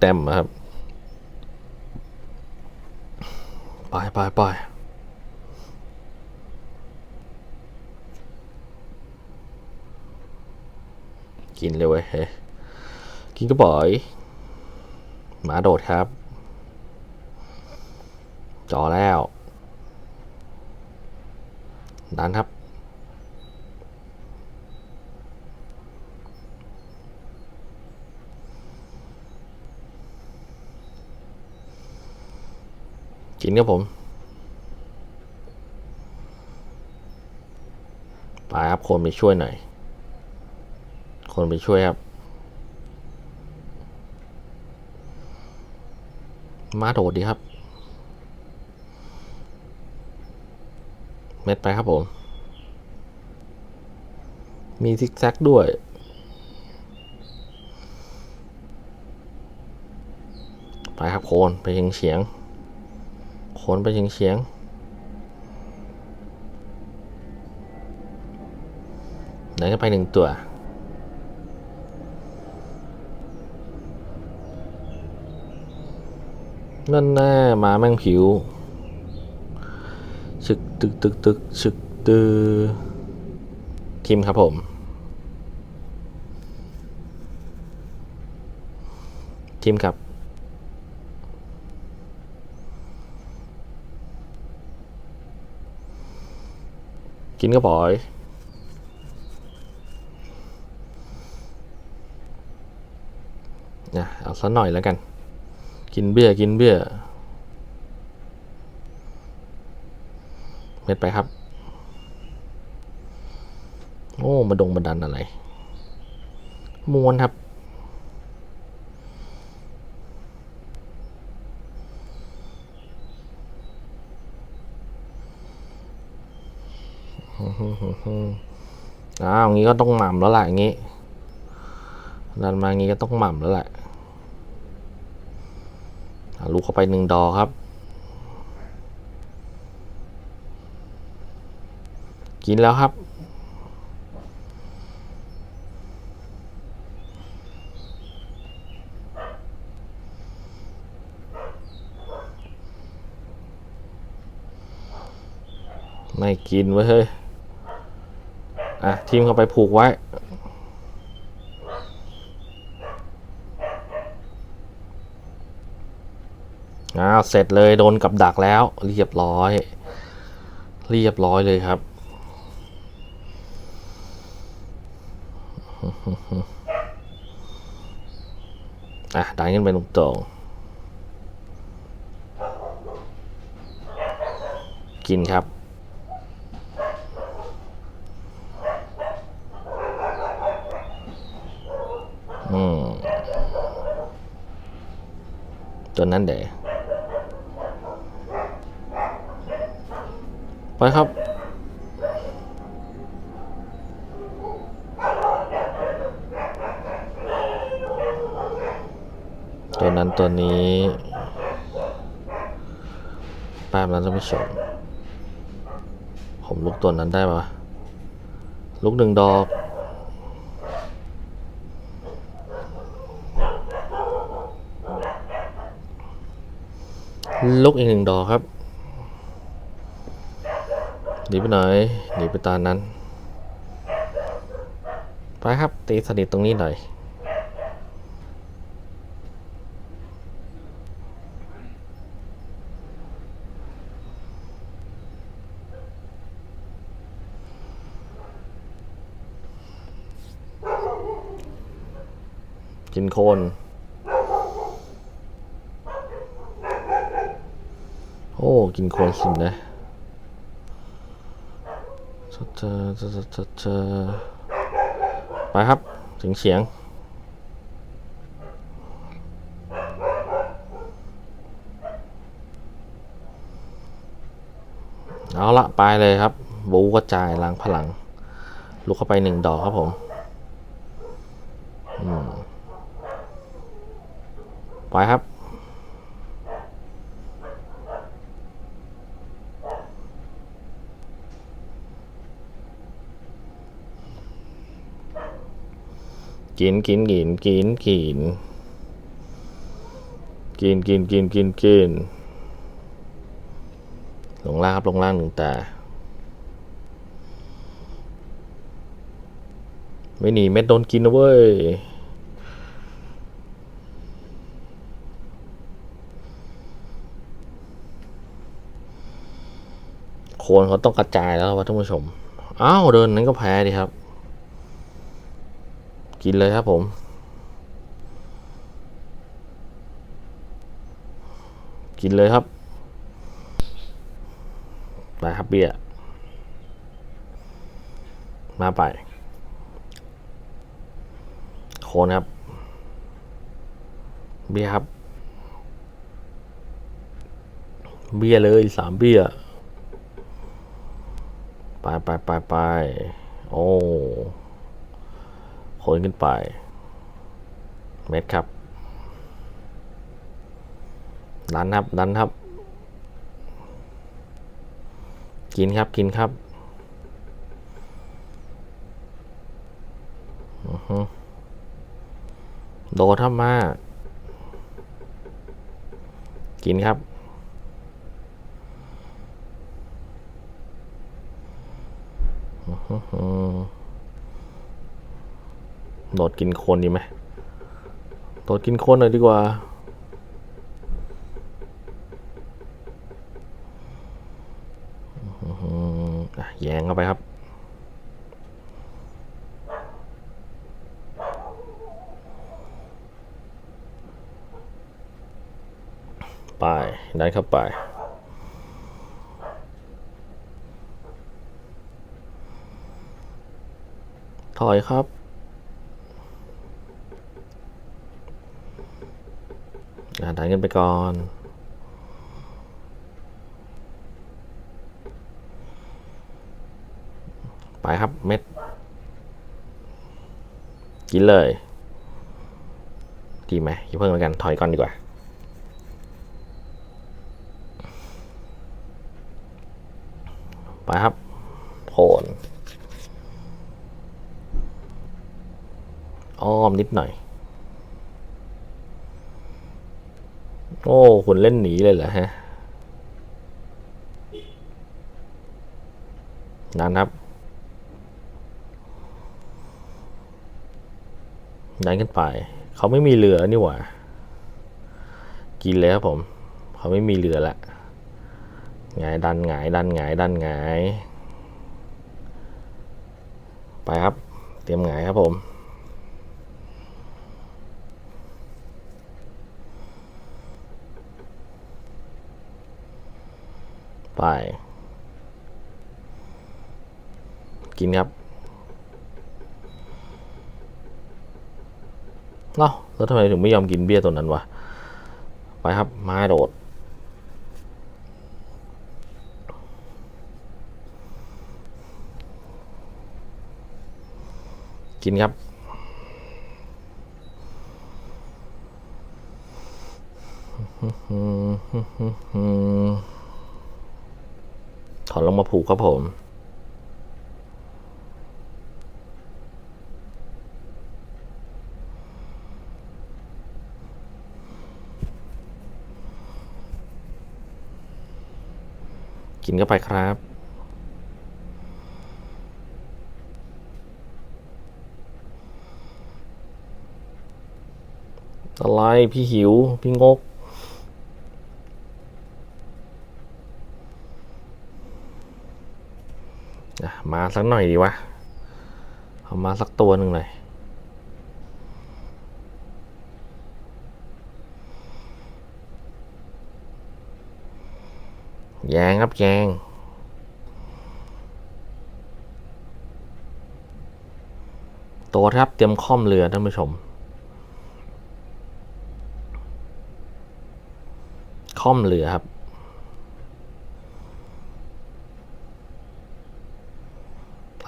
เต็มอะครับ ไปไปไปกินเลยเว้ยเฮ้ยกินก็บ่อย หมาโดดครับ จอแล้วดันครับ กินครับผม ไปครับคนไปช่วยหน่อย คนไปช่วยครับ มาโดดดีครับ เม็ดไปครับผม มีซิกแซกด้วยไปครับโคนไปเฉียงเฉียง นไปเฉียงเฉียงไหนก็ไปหนึ่งตัว นั่นแน่หมาแม่งผิว ชึกตึกตึกตึกชึกตือทีมครับผม ทีมครับ กินก็บ่อยนะเอาสักหน่อยแล้วกัน กินเบี้ยกินเบี้ยเม็ดไปครับ โอ้มาดงมาดันอะไร มวนครับ อ้าวงี้ก็ต้องหม่ำแล้วแหละอย่างงี้ ดันมางี้ก็ต้องหม่ำแล้วแหละลูกเข้าไปหนึ่งดอกครับ กินแล้วครับ ไม่กินไว้ยเฮ้ย อะทีมเข้าไปผูกไว้ อ้าว เสร็จเลยโดนกับดักแล้ว เรียบร้อย เรียบร้อยเลยครับอะดันขึ้นไปตรงๆกินครับ อืมตัวนั้นเด๋ไปครับ ตัวนั้นตัวนี้แป๊บนั้นจะไม่ชมผมลุกตัวนั้นได้ปะลุกหนึ่งดอก ลุกอีกหนึ่งดอกครับหนีไปไหนหนีไปตานั้น ไปครับตีสนิทตรงนี้หน่อยกินโคน โอ้ กินโคนสินนะเจอเจอเจอเจอเจอไปครับ ถึงเฉียง เอาละไปเลยครับ บูกระจายล้างพลัง ลุกเข้าไปหนึ่งดอกครับผมอืมไปครับ กินกินกินกินกินกินกินกินกินกินลงล่างครับลงล่างหนึ่งแต่ไม่หนีเม็ดโดนกินนะเว้ยโคนเขาต้องกระจายแล้ววะท่านผู้ชม อ้าว เดินนั้นก็แพ้ดิครับ กินเลยครับผม กินเลยครับไปครับเบียร์มาไป โคนครับ เบียร์ครับ เบียร์เลยสามเบียร์ไปไปไปไปโอ้ นขึ้นไป เม็ดครับ ดันครับ ดันครับ กินครับ กินครับอือฮึโดดทับมา กินครับ อื้อหือ โดดกินโคนดีไหมโดดกินโคนหน่อยดีกว่าหืออะแยงเข้าไปครับ ไปดันเข้าไปถอยครับ อะดันกันไปก่อน ไปครับเม็ด กินเลยดีไหมอย่าเพิ่งแล้วกัน ถอยก่อนดีกว่า ไปครับโผนอ้อมนิดหน่อย โอ้ คุณเล่นหนีเลยเหรอฮะนั่นครับดันขึ้นไป เขาไม่มีเรือนี่หว่า กินเลยครับผม เขาไม่มีเรือละหงายดันหงายดันหงายดันหงาย ไปครับ เตรียมหงายครับผม ไป กินครับเอ้าแล้วทำไมถึงไม่ยอมกินเบี้ยตัวนั้นวะ ไปครับ ไม้โดด กินครับ ถอนลงมาผูกครับผม กินเข้าไปครับอะไรพี่หิว พี่งก อะ มาสักหน่อยดีวะ เอามาสักตัวหนึ่งเลยแยงครับแยงตัวครับเตรียมค่อมเรือท่านผู้ชม ค่อมเรือครับ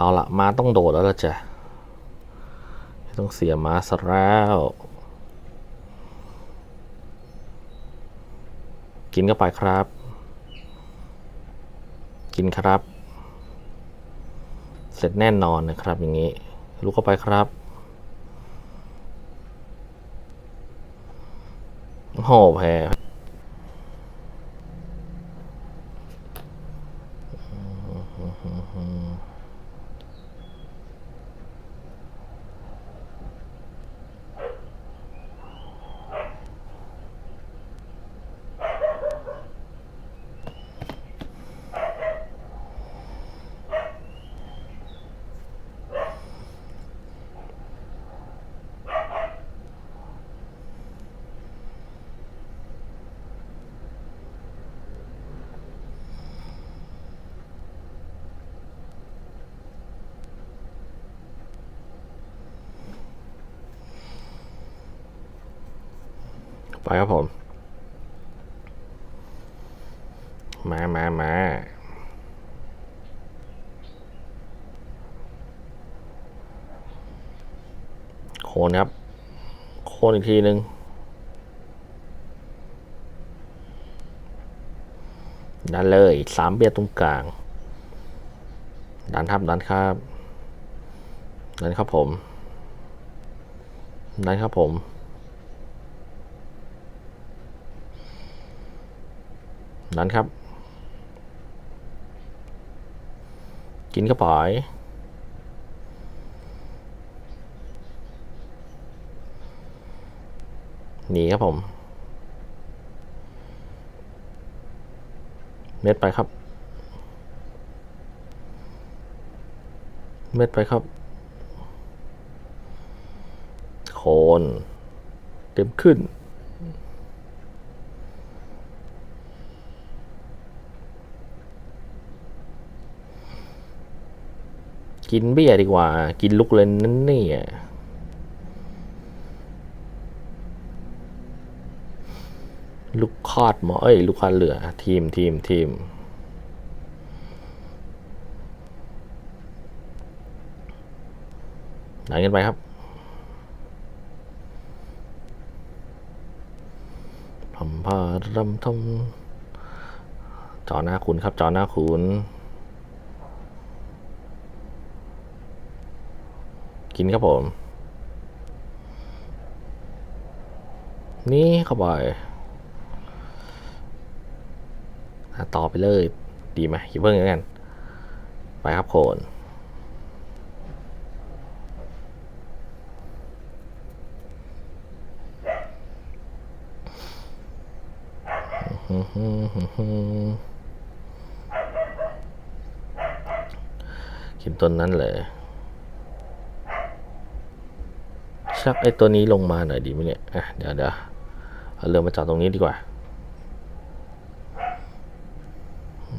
เอาละมาต้องโดดแล้วละจ้ะต้องเสียมาซะแล้วกินเข้าไปครับ กินครับ เสร็จแน่นอนนะครับอย่างนี้ลุกเข้าไปครับโหแพ้ ไปครับผม มามามาโคนครับ โคนอีกทีหนึ่งดันเลยสามเบียดตรงกลาง ดันครับ ดันครับ ดันครับผม ดันครับผม ดันครับ กินกระป๋อยหนีครับผม เม็ดไปครับ เม็ดไปครับ โคน เต็มขึ้น กินเบี้ยดีกว่า กินลูกเลนนั่นนี่ลูกคอดหมอเอ้ย ลูกคอดเหลือ ทีมทีมทีมไหนกันไปครับทำพารำทำจอหน้าคุณครับ จอหน้าคุณ กินครับผม นี่เข้าไปอะต่อไปเลย ดีไหมอย่าเพิ่งอย่างนั้นไปครับโคนกินต้นนั้นเลย ชักไอตัวนี้ลงมาหน่อยดีไหมเนี่ยอะเดี๋ยวเดี๋ยวเอาเรือมาจอดตรงนี้ดีกว่า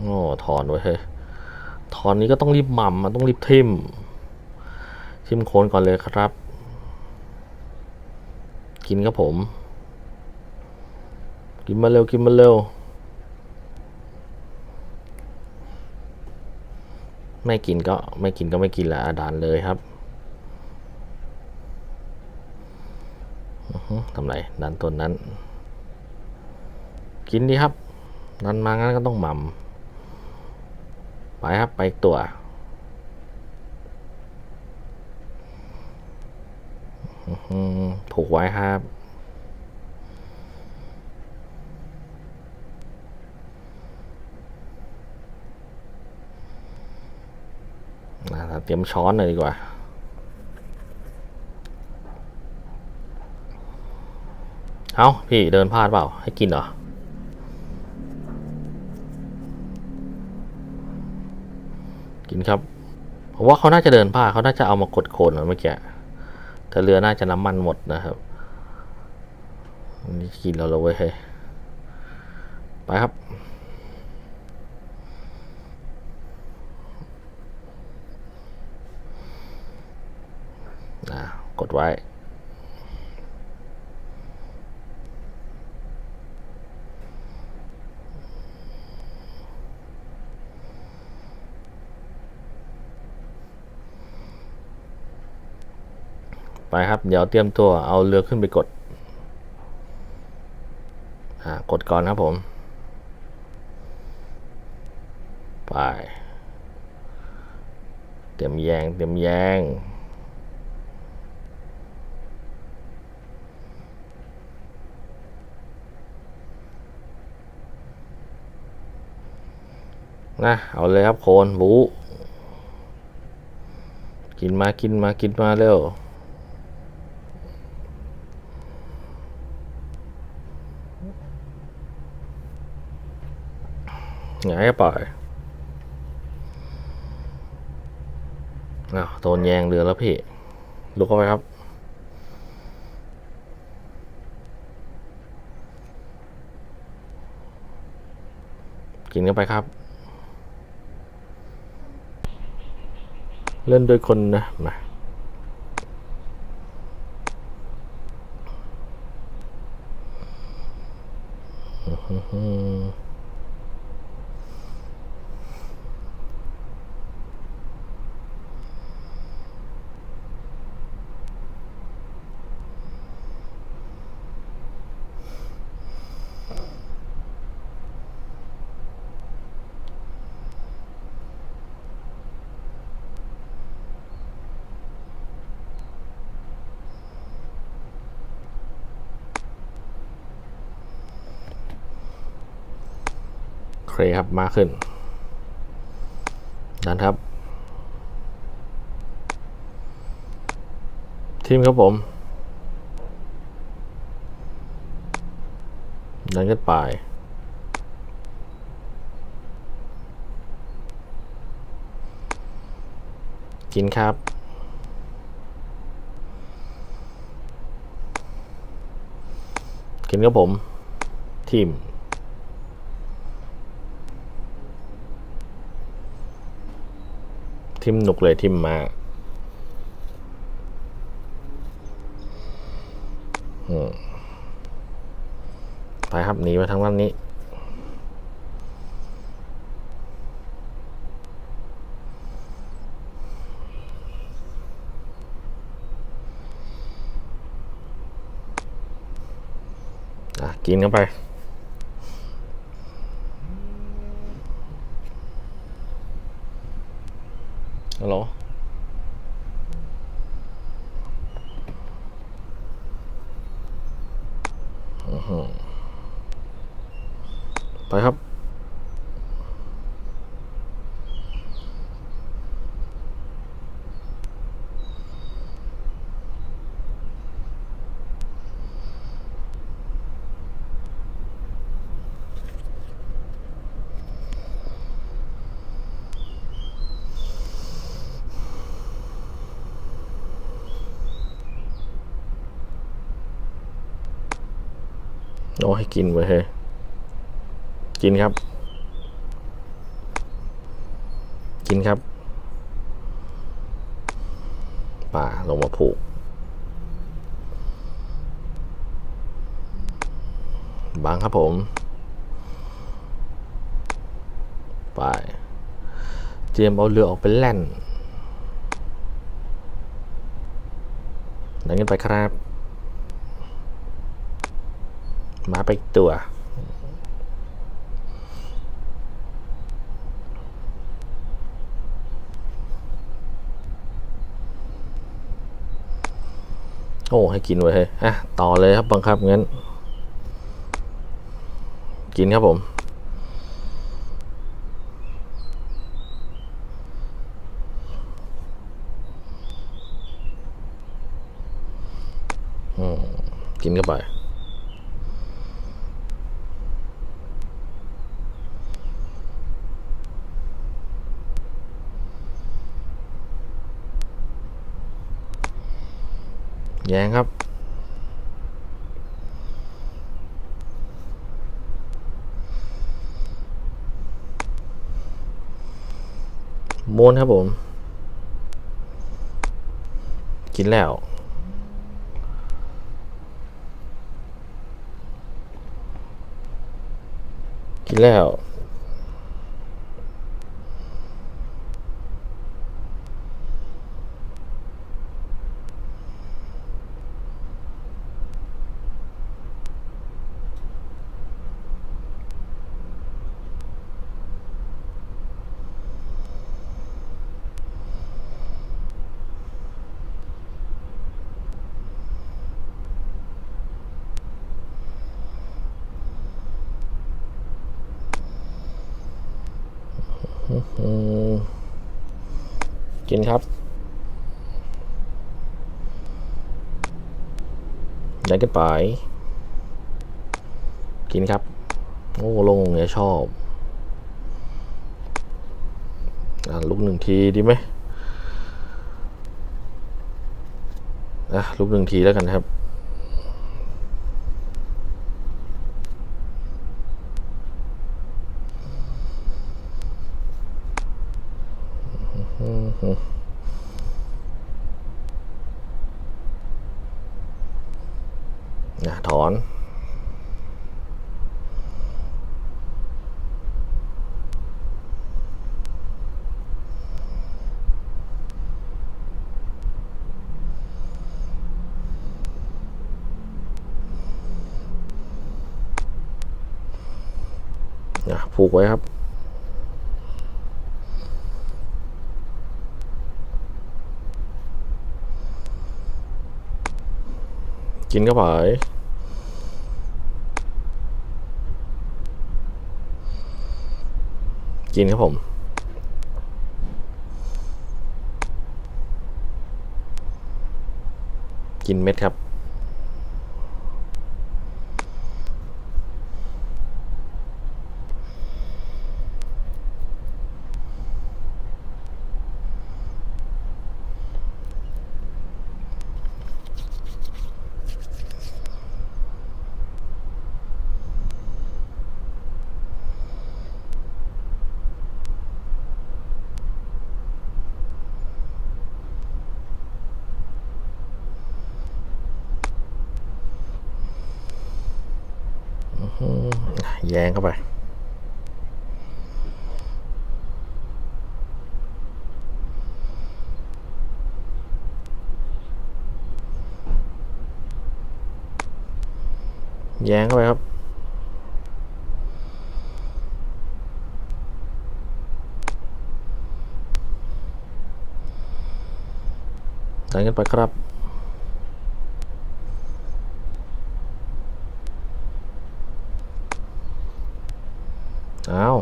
โอ้ถอนไว้เฮ้ยถอนนี้ก็ต้องรีบหม่ำมันต้องรีบทิมทิมโคนก่อนเลยครับ กินครับผม กินมาเร็วกินมาเร็วไม่กินก็ไม่กินก็ไม่กินละดานเลยครับ ทำไรดันต้นนั้น กินดีครับ ดันมางั้นก็ต้องหม่ำไปครับไปตัวผูกไว้ครับเตรียมช้อนเลยดีกว่า เอาพี่เดินพลาดเปล่า ให้กินเหรอ กินครับ ผมว่าเขาน่าจะเดินพลาดเขาน่าจะเอามากดโคนเมื่อกี้ถ้าเรือน่าจะน้ำมันหมดนะครับนี่กินเราเลยเว้ยไปครับ ไปครับ เดี๋ยวเตรียมตัวเอาเรือขึ้นไปกดกดก่อนครับผม ไป เตรียมแยง เตรียมแยง นะ เอาเลยครับโคนบูกินมา กินมา กินมาเร็ว งายก็ปล่อยอ้าวโดนแยงเรือแล้วพี่ ลุกเข้าไปครับ กินเข้าไปครับ เล่นโดยคนนะ มาโอ เคครับมาขึ้น ดันครับ ทีมครับผม ดันกันไปกินครับ กินครับผม ทีม ทิมหนุกเลยทิมมาอืมไปครับหนีมาทางด้านนี้อะกินเข้าไป ฮัลโหลอื้อหือไปครับ โอ้ให้กินไว้เฮ้ยกินครับ กินครับ ป่าลงมาผูก บางครับผม ไป เตรียมเอาเรือออกไปแล่นดังกันไปครับ มาไปตัว โอ้ ให้กินไว้เลยอะ ต่อเลยครับบังคับงั้น กินครับผมอืมกินเข้าไป แยงครับ ม้วนครับผม กินแล้วกินแล้ว อ อืมกินครับ ยัดกันไป กินครับ โอ้ลงเนี่ยชอบอ่าลุกหนึ่งทีดีไหมอะลุกหนึ่งทีแล้วกันครับ นะถอน นะผูกไว้ครับ กินเข้าไปกินครับผมกินเม็ดครับ แยงเข้าไป แยงเข้าไปครับดันกันไปครับ อ้าว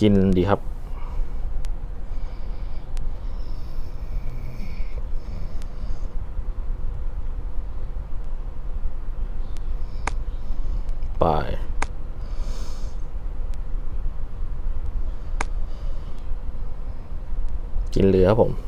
กินดีครับ ไปกินเหลือครับผม